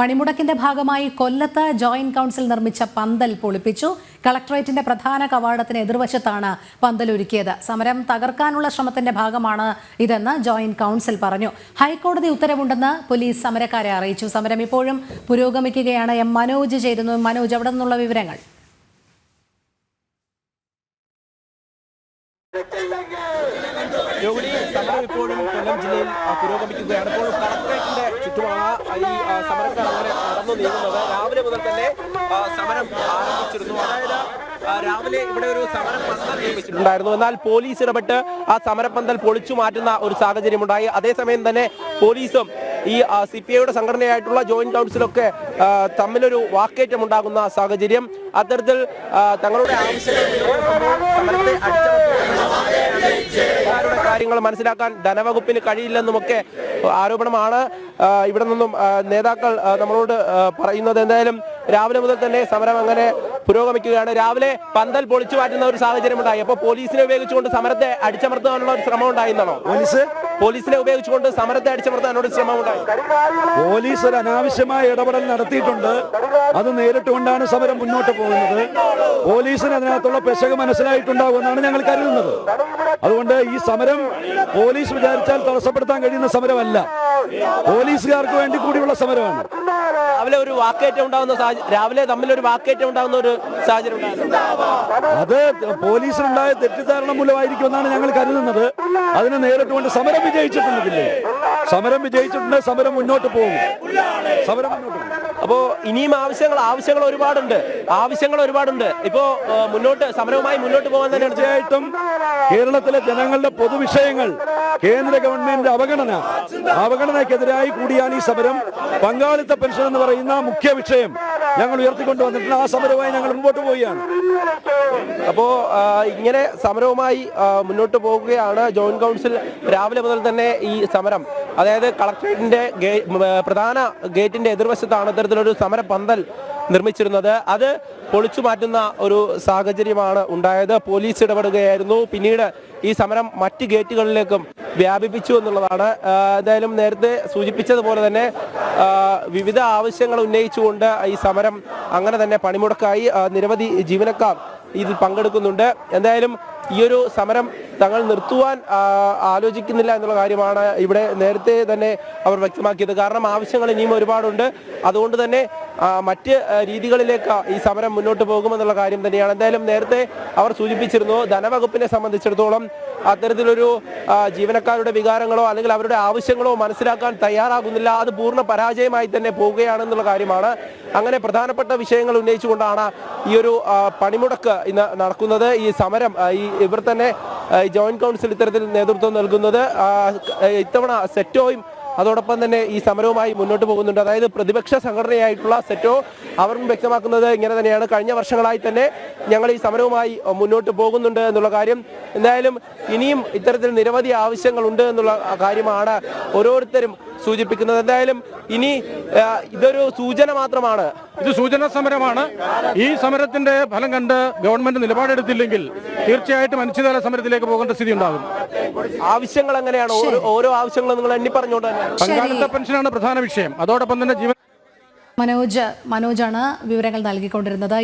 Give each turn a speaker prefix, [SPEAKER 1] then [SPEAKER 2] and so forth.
[SPEAKER 1] പണിമുടക്കിന്റെ ഭാഗമായി കൊല്ലത്ത് joint council നിർമ്മിച്ച പന്തൽ പൊളിപ്പിച്ചു. കളക്ടറേറ്റിന്റെ പ്രധാന കവാടത്തിന് എതിർവശത്താണ് പന്തൽ ഒരുക്കിയത്. സമരം തകർക്കാനുള്ള ശ്രമത്തിന്റെ ഭാഗമാണ് ഇതെന്ന് ജോയിന്റ് കൗൺസിൽ പറഞ്ഞു. ഹൈക്കോടതി ഉത്തരവുണ്ടെന്ന് പോലീസ് സമരക്കാരെ അറിയിച്ചു. സമരം ഇപ്പോഴും പുരോഗമിക്കുകയാണ് എം മനോജ് ചേരുന്നു മനോജ് അവിടെ നിന്നുള്ള വിവരങ്ങൾ?
[SPEAKER 2] രോഹിണി സമരം ഇപ്പോഴും കൊല്ലം ജില്ലയിൽ പുരോഗമിക്കുകയാണ്. ഇപ്പോൾ കളക്ടറേറ്റിന്റെ ചുറ്റുമാണ് ഈ സമരക്കാർ അങ്ങനെ നടന്നു നീങ്ങുന്നത്. രാവിലെ മുതൽ തന്നെ സമരം ആരംഭിച്ചിരുന്നു. അതായത് രാവിലെ ഇവിടെ ഒരു സമരം നിയമിച്ചിട്ടുണ്ടായിരുന്നു എന്നാൽ പോലീസ് ഇടപെട്ട് ആ സമരപ്പന്തൽ പൊളിച്ചു മാറ്റുന്ന ഒരു സാഹചര്യമുണ്ടായി. അതേസമയം തന്നെ പോലീസും ഈ സി പി ഐയുടെ സംഘടനയായിട്ടുള്ള ജോയിന്റ് കൗൺസിലൊക്കെ തമ്മിലൊരു വാക്കേറ്റം ഉണ്ടാകുന്ന സാഹചര്യം. അത്തരത്തിൽ തങ്ങളുടെ ആവശ്യങ്ങൾ മുന്നോട്ട് വെക്കുമ്പോൾ സമരത്തെ അടിച്ചമർത്തുന്ന ജീവനക്കാരുടെ കാര്യങ്ങൾ മനസ്സിലാക്കാൻ ധനവകുപ്പിന് കഴിയില്ലെന്നുമൊക്കെ ആരോപണമാണ് ഇവിടെ നിന്നും നേതാക്കൾ നമ്മളോട് പറയുന്നത്. എന്തായാലും രാവിലെ മുതൽ തന്നെ സമരം അങ്ങനെ പുരോഗമിക്കുകയാണ്. രാവിലെ പന്തൽ പൊളിച്ചു മാറ്റുന്ന ഒരു സാഹചര്യം ഉണ്ടായി അപ്പോൾ പോലീസിനെ ഉപയോഗിച്ചുകൊണ്ട് സമരത്തെ അടിച്ചമർത്താനുള്ള ഒരു ശ്രമം ഉണ്ടായിരുന്നാണോ
[SPEAKER 3] പോലീസ്?
[SPEAKER 2] പോലീസിനെ ഉപയോഗിച്ചുകൊണ്ട് സമരത്തെ അടിച്ചമർത്താനുള്ള ഒരു ശ്രമം ഉണ്ടായി.
[SPEAKER 3] പോലീസ് ഒരു അനാവശ്യമായ ഇടപെടൽ നടത്തിയിട്ടുണ്ട്. അത് നേരിട്ടുകൊണ്ടാണ് സമരം മുന്നോട്ട് പോകുന്നത്. പോലീസിന് അതിനകത്തുള്ള പെശക് മനസ്സിലായിട്ടുണ്ടാകുമെന്നാണ് ഞങ്ങൾ കരുതുന്നത്. അതുകൊണ്ട് ഈ സമരം പോലീസ് വിചാരിച്ചാൽ തടസ്സപ്പെടുത്താൻ കഴിയുന്ന സമരമല്ല. പോലീസുകാർക്ക് വേണ്ടി കൂടിയുള്ള സമരമാണ്.
[SPEAKER 2] രാവിലെ ഒരു വാക്കേറ്റം ഉണ്ടാകുന്ന രാവിലെ തമ്മിൽ ഒരു വാക്കേറ്റം ഉണ്ടാകുന്ന ഒരു സാഹചര്യം
[SPEAKER 3] അത് പോലീസിനുണ്ടായ തെറ്റിദ്ധാരണ മൂലമായിരിക്കുമെന്നാണ് ഞങ്ങൾ കരുതുന്നത്. അതിനെ നേരിട്ട് കൊണ്ട് സമരം വിജയിച്ചിട്ടുണ്ടെങ്കിലേ സമരം വിജയിച്ചിട്ടുണ്ട് സമരം മുന്നോട്ട് പോകും. സമരം മുന്നോട്ട് പോകും.
[SPEAKER 2] അപ്പോ ഇനിയും ആവശ്യങ്ങൾ ആവശ്യങ്ങൾ ഒരുപാടുണ്ട്. ആവശ്യങ്ങൾ ഒരുപാടുണ്ട്. ഇപ്പോ മുന്നോട്ട് സമരവുമായി മുന്നോട്ട് പോകാൻ തന്നെ
[SPEAKER 3] തീർച്ചയായിട്ടും കേരളത്തിലെ ജനങ്ങളുടെ പൊതുവിഷയങ്ങൾ കേന്ദ്ര ഗവൺമെന്റിന്റെ അവഗണന. അവഗണനയ്ക്കെതിരായി കൂടിയാണ് ഈ സമരം. പങ്കാളിത്ത പെൻഷൻ എന്ന് പറയുന്ന മുഖ്യ വിഷയം ഞങ്ങൾ ഉയർത്തിക്കൊണ്ടുവന്നിട്ടുണ്ട് ആ സമരവുമായി ഞങ്ങൾ മുമ്പോട്ട് പോവുകയാണ്.
[SPEAKER 2] അപ്പോ ഇങ്ങനെ സമരവുമായി മുന്നോട്ട് പോകുകയാണ് ജോയിന്റ് കൗൺസിൽ രാവിലെ മുതൽ തന്നെ ഈ സമരം. അതായത് കളക്ടറേറ്റിന്റെ പ്രധാന ഗേറ്റിന്റെ എതിർവശത്താണ് ഇത്തരത്തിലൊരു സമര പന്തൽ നിർമ്മിച്ചിരുന്നത്. അത് പൊളിച്ചു മാറ്റുന്ന ഒരു സാഹചര്യമാണ് ഉണ്ടായത്. പോലീസ് ഇടപെടുകയായിരുന്നു. പിന്നീട് ഈ സമരം മറ്റ് ഗേറ്റുകളിലേക്കും വ്യാപിപ്പിച്ചു എന്നുള്ളതാണ്. എന്തായാലും നേരത്തെ സൂചിപ്പിച്ചതുപോലെ തന്നെ വിവിധ ആവശ്യങ്ങൾ ഉന്നയിച്ചുകൊണ്ട് ഈ സമരം അങ്ങനെ തന്നെ പണിമുടക്കായി നിരവധി ജീവനക്കാർ ഇതിൽ പങ്കെടുക്കുന്നുണ്ട്. എന്തായാലും ഈ ഒരു സമരം തങ്ങൾ നിർത്തുവാൻ ആലോചിക്കുന്നില്ല എന്നുള്ള കാര്യമാണ് ഇവിടെ നേരത്തെ തന്നെ അവർ വ്യക്തമാക്കിയത്. കാരണം ആവശ്യങ്ങൾ ഇനിയും ഒരുപാടുണ്ട്. അതുകൊണ്ട് തന്നെ മറ്റ് രീതികളിലേക്ക് ഈ സമരം മുന്നോട്ട് പോകുമെന്നുള്ള കാര്യം തന്നെയാണ്. എന്തായാലും നേരത്തെ അവർ സൂചിപ്പിച്ചിരുന്നു ധനവകുപ്പിനെ സംബന്ധിച്ചിടത്തോളം അത്തരത്തിലൊരു ജീവനക്കാരുടെ വികാരങ്ങളോ അല്ലെങ്കിൽ അവരുടെ ആവശ്യങ്ങളോ മനസ്സിലാക്കാൻ തയ്യാറാകുന്നില്ല. അത് പൂർണ പരാജയമായി തന്നെ പോവുകയാണെന്നുള്ള കാര്യമാണ്. അങ്ങനെ പ്രധാനപ്പെട്ട വിഷയങ്ങൾ ഉന്നയിച്ചുകൊണ്ടാണ് ഈ ഒരു പണിമുടക്ക് ഇന്ന് നടക്കുന്നത്. ഈ സമരം ഈ ഇവർ തന്നെ ജോയിന്റ് കൗൺസിൽ ഇത്തരത്തിൽ നേതൃത്വം നൽകുന്നത്. ഇത്തവണ സെറ്റോയും അതോടൊപ്പം തന്നെ ഈ സമരവുമായി മുന്നോട്ട് പോകുന്നുണ്ട്. അതായത് പ്രതിപക്ഷ സംഘടനയായിട്ടുള്ള സെറ്റോ അവർ വ്യക്തമാക്കുന്നത് ഇങ്ങനെ തന്നെയാണ്. കഴിഞ്ഞ വർഷങ്ങളായി തന്നെ ഞങ്ങൾ ഈ സമരവുമായി മുന്നോട്ട് പോകുന്നുണ്ട് എന്നുള്ള കാര്യം. എന്തായാലും ഇനിയും ഇത്തരത്തിൽ നിരവധി ആവശ്യങ്ങളുണ്ട് എന്നുള്ള കാര്യമാണ് ഓരോരുത്തരും സൂചിപ്പിക്കുന്നത്. എന്തായാലും ഇനി ഇതൊരു സൂചന മാത്രമാണ്.
[SPEAKER 4] ഇത് സൂചന സമരമാണ്. ഈ സമരത്തിന്റെ ഫലം കണ്ട് ഗവൺമെന്റ് നിലപാടെടുത്തില്ലെങ്കിൽ തീർച്ചയായിട്ടും അനിശ്ചിതകാല സമരത്തിലേക്ക് പോകേണ്ട സ്ഥിതി ഉണ്ടാകും.
[SPEAKER 2] ആവശ്യങ്ങൾ എങ്ങനെയാണ്? ഓരോ ഓരോ ആവശ്യങ്ങളും നിങ്ങൾ എണ്ണി പറഞ്ഞുകൊണ്ട് തന്നെ.
[SPEAKER 4] പങ്കാളിത്ത പെൻഷനാണ് പ്രധാന വിഷയം. അതോടൊപ്പം തന്നെ ജീവൻ
[SPEAKER 1] മനോജ് മനോജാണ് വിവരങ്ങൾ നൽകിക്കൊണ്ടിരുന്നത്.